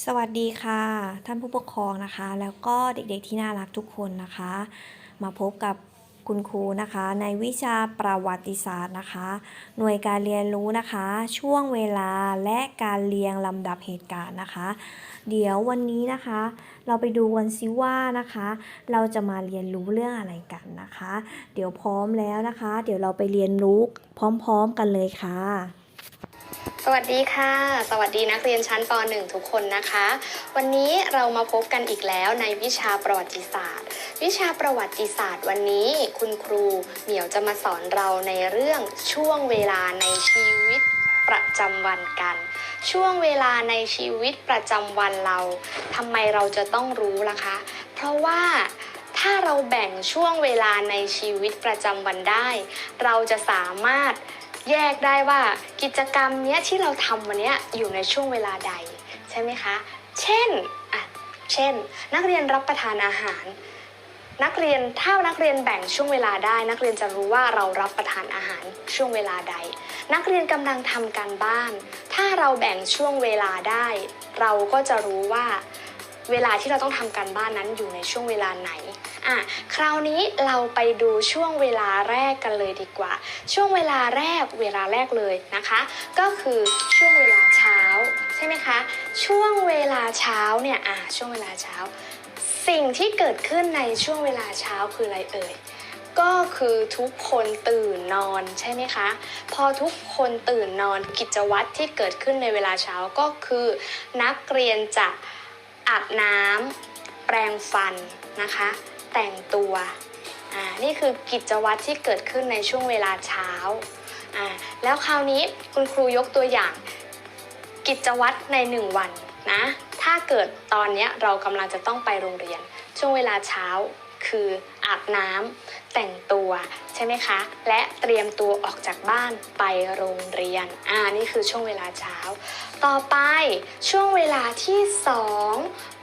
สวัสดีค่ะ ท่านผู้ปกครองนะคะ แล้วก็เด็กๆที่น่ารักทุกคนนะคะ มาพบกับคุณครูนะคะ ในวิชาประวัติศาสตร์นะคะ หน่วยการเรียนรู้นะคะ ช่วงเวลาและการเรียงลำดับเหตุการณ์นะคะ เดี๋ยววันนี้นะคะ เราไปดูกันซิว่านะคะ เราจะมาเรียนรู้เรื่องอะไรกันนะคะ เดี๋ยวพร้อมแล้วนะคะ เดี๋ยวเราไปเรียนรู้พร้อม ๆ กันเลยค่ะ สวัสดีค่ะ สวัสดีนักเรียนชั้นป .1 ทุกคนนะคะ วันนี้เรามาพบกันอีกแล้วในวิชาประวัติศาสตร์ วิชาประวัติศาสตร์วันนี้คุณครูเหมียวจะมาสอนเราในเรื่องช่วงเวลาในชีวิตประจำวันกัน ช่วงเวลาในชีวิตประจำวันเราทำไมเราจะต้องรู้ล่ะคะ เพราะว่าถ้าเราแบ่งช่วงเวลาในชีวิตประจำวันได้ เราจะสามารถ แยกได้ว่ากิจกรรมเนี้ยที่เราทำวันเนี้ยอยู่ในช่วงเวลาใด ใช่ไหมคะ เช่นอะเช่น นักเรียนรับประทานอาหาร นักเรียนถ้านักเรียนแบ่งช่วงเวลาได้ นักเรียนจะรู้ว่าเรารับประทานอาหารช่วงเวลาใด นักเรียนกำลังทำการบ้าน ถ้าเราแบ่งช่วงเวลาได้ เราก็จะรู้ว่าเวลาที่เราต้องทำการบ้านนั้นอยู่ในช่วงเวลาไหน อะคราวนี้เราไปดูช่วงเวลาแรกกันเลยดีกว่า ช่วงเวลาแรกเวลาแรกเลยนะคะ ก็คือช่วงเวลาเช้าใช่ไหมคะ ช่วงเวลาเช้าเนี่ยอะช่วงเวลาเช้า สิ่งที่เกิดขึ้นในช่วงเวลาเช้าคืออะไรเอ่ยก็คือทุกคนตื่นนอนใช่ไหมคะ พอทุกคนตื่นนอนกิจวัตรที่เกิดขึ้นในเวลาเช้าก็คือ นักเรียนจะอาบน้ำแปรงฟันนะคะ แต่งตัวอ่านี่คือกิจวัตรที่เกิดขึ้นในช่วงเวลาเช้าอ่าแล้วคราวนี้คุณครูยกตัวอย่าง กิจวัตรในหนึ่งวันนะถ้าเกิดตอนนี้เรากำลังจะต้องไปโรงเรียน ช่วงเวลาเช้าคืออาบน้ำ แต่งตัวใช่ไหมคะ และเตรียมตัวออกจากบ้านไปโรงเรียน อ่า นี่คือช่วงเวลาเช้า ต่อไปช่วงเวลาที่สอง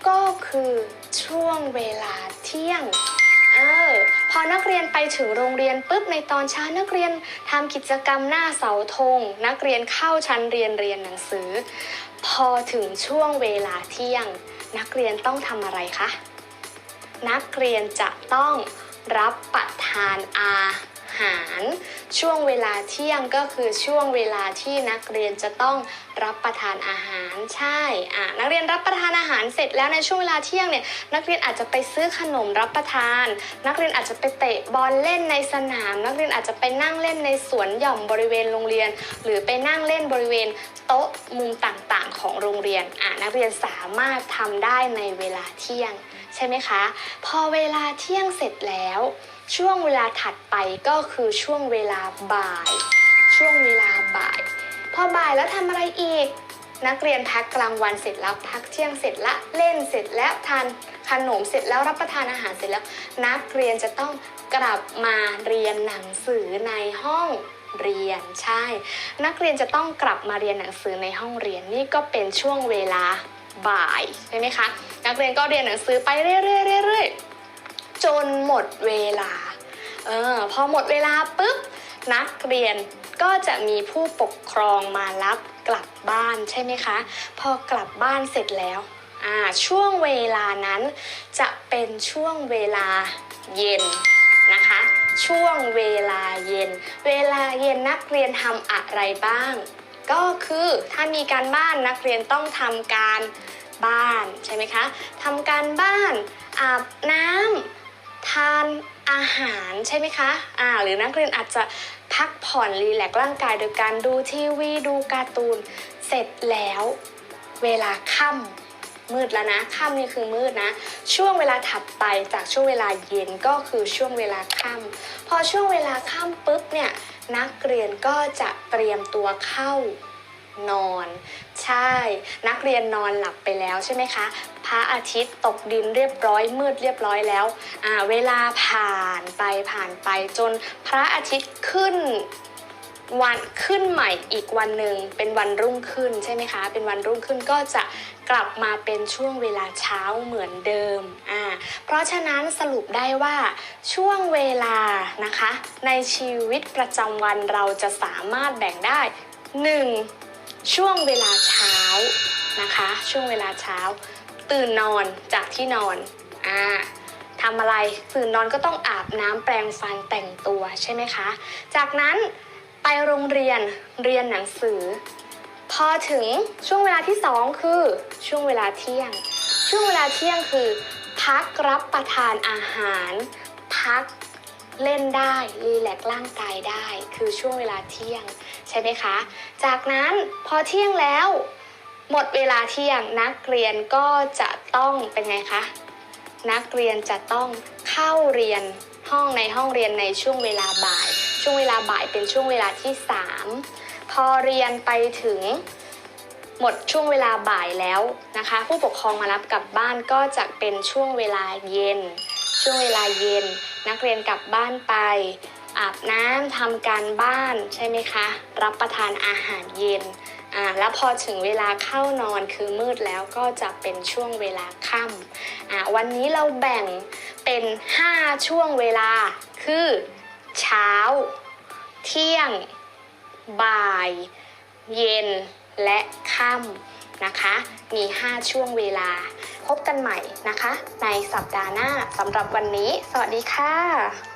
ก็คือช่วงเวลาเที่ยงเออพอนักเรียนไปถึงโรงเรียนปุ๊บในตอนเช้านักเรียนทำกิจกรรมหน้าเสาธง นักเรียนเข้าชั้นเรียนเรียนหนังสือ พอถึงช่วงเวลาเที่ยง นักเรียนต้องทำอะไรคะนักเรียนจะต้อง รับประทานอาหาร ช่วงเวลาเที่ยงก็คือช่วงเวลาที่นักเรียนจะต้องรับประทานอาหารใช่อะนักเรียนรับประทานอาหารเสร็จแล้วในช่วงเวลาเที่ยงเนี่ยนักเรียนอาจจะไปซื้อขนมรับประทาน นักเรียนอาจจะไปเตะบอลเล่นในสนาม นักเรียนอาจจะไปนั่งเล่นในสวนหย่อมบริเวณโรงเรียน หรือไปนั่งเล่นบริเวณโต๊ะมุมต่างๆ ของโรงเรียนอะนักเรียนสามารถทำได้ในเวลาเที่ยง ใช่ไหมคะ พอเวลาเที่ยงเสร็จแล้ว ช่วงเวลาถัดไปก็คือช่วงเวลาบ่าย ช่วงเวลาบ่าย พอบ่ายแล้วทำอะไรอีก นักเรียนพักกลางวันเสร็จแล้วพักเที่ยงเสร็จละเล่นเสร็จแล้วทานขนมเสร็จแล้วรับประทานอาหารเสร็จแล้ว นักเรียนจะต้องกลับมาเรียนหนังสือในห้องเรียนใช่ นักเรียนจะต้องกลับมาเรียนหนังสือในห้องเรียนนี่ก็เป็นช่วงเวลา บ่ายใช่ไหมคะ นักเรียนก็เรียนหนังสือไปเรื่อยๆๆจนหมดเวลาเออพอหมดเวลาปุ๊บนักเรียนก็จะมีผู้ปกครองมารับกลับบ้านใช่ไหมคะ พอกลับบ้านเสร็จแล้วอ่าช่วงเวลานั้นจะเป็นช่วงเวลาเย็นนะคะ ช่วงเวลาเย็น เวลาเย็นนักเรียนทำอะไรบ้าง ก็คือถ้ามีการบ้านนักเรียนต้องทำการบ้านใช่ไหมคะทำการบ้านอาบน้ำทานอาหารใช่ไหมคะอ่าหรือนักเรียนอาจจะพักผ่อนรีแลกร่างกายโดยการดูทีวีดูการ์ตูน เสร็จแล้วเวลาค่ำมืดแล้วนะค่ำนี่คือมืดนะ ช่วงเวลาถัดไปจากช่วงเวลาเย็นก็คือช่วงเวลาค่ำพอช่วงเวลาค่ำปุ๊บเนี่ยนักเรียนก็จะเตรียมตัวเข้า นอน ใช่ นักเรียนนอนหลับไปแล้วใช่ไหมคะพระอาทิตย์ตกดินเรียบร้อยมืดเรียบร้อยแล้วเวลาผ่านไปผ่านไปจนพระอาทิตย์ขึ้นวันขึ้นใหม่อีกวันหนึ่งเป็นวันรุ่งขึ้นใช่ไหมคะ เป็นวันรุ่งขึ้นก็จะกลับมาเป็นช่วงเวลาเช้าเหมือนเดิมอ่าเพราะฉะนั้นสรุปได้ว่าช่วงเวลานะคะ ในชีวิตประจำวันเราจะสามารถแบ่งได้ 1. ช่วงเวลาเช้านะคะ ช่วงเวลาเช้า ตื่นนอนจากที่นอนอ่าทำอะไรตื่นนอนก็ต้องอาบน้ำแปรงฟันแต่งตัวใช่ไหมคะ จากนั้นไปโรงเรียนเรียนหนังสือ พอถึงช่วงเวลาที่สองคือช่วงเวลาเที่ยง ช่วงเวลาเที่ยงคือ พักรับประทานอาหาร พักเล่นได้รีแลกร่างกายได้ คือช่วงเวลาเที่ยง ใช่ไหมคะ จากนั้นพอเที่ยงแล้ว หมดเวลาเที่ยงนักเรียนก็จะต้องเป็นไงคะ นักเรียนจะต้องเข้าเรียนห้องในห้องเรียนในช่วงเวลาบ่าย ช่วงเวลาบ่ายเป็นช่วงเวลาที่ 3 พอเรียนไปถึงหมดช่วงเวลาบ่ายแล้วนะคะ ผู้ปกครองมารับกลับบ้านก็จะเป็นช่วงเวลาเย็น ช่วงเวลาเย็น นักเรียนกลับบ้านไป อาบน้ำทำการบ้านใช่ไหมคะ รับประทานอาหารเย็นอ่าแล้วพอถึงเวลาเข้านอนคือมืดแล้วก็จะเป็นช่วงเวลาค่ำอ่าวันนี้เราแบ่งเป็น 5 ช่วงเวลา คือ เช้า เที่ยง บ่าย เย็นและค่ำนะคะ มี 5 ช่วงเวลา พบกันใหม่นะคะ ในสัปดาห์หน้าสำหรับวันนี้ สวัสดีค่ะ